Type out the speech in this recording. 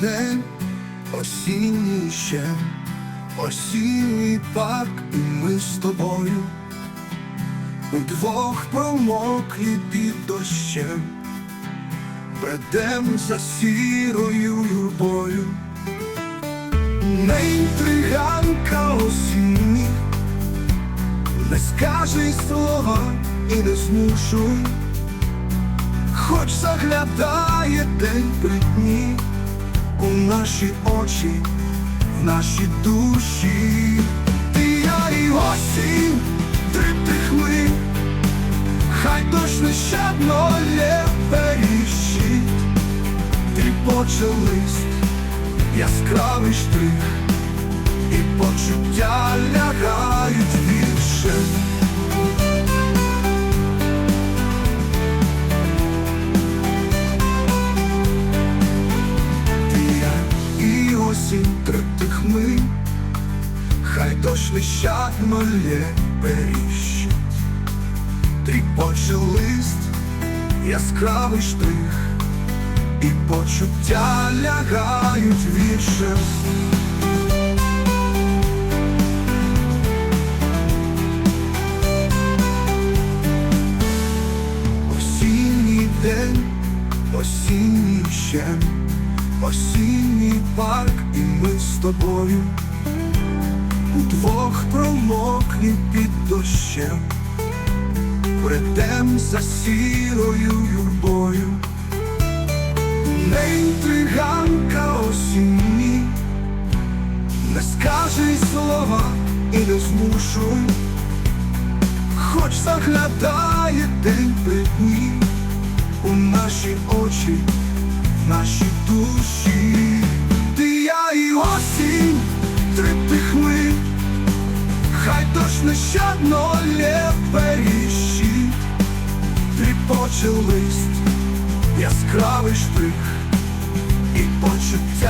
день, осінній ще, осінній парк, і ми з тобою. Удвох промоклі під дощем, бредем за сірою юрбою, не інтриганка осінні, не скаже й слова і не змушуй. Хоч заглядає день при дні у наші очі, в наші душі, ти я і осінь, триптих ми, хай дощ нещадно лє періщить, тріпоче лист, яскравий штрих, і почуття дощ нещадно лє періщить, тріпоче лист, яскравий штрих, і почуття лягають віршем. Осінній день, осінній щем, осінній парк, і ми з тобою удвох промоклі під дощем, Бредем за сірою юрбою, не інтриганка осінні, не скаже й слова і не змушуй. Хоч заглядає день при дні у наші очі, в наші душі, ти я і осінь, нещадно лє періщить, тріпоче лист, яскравий штрих, і почуття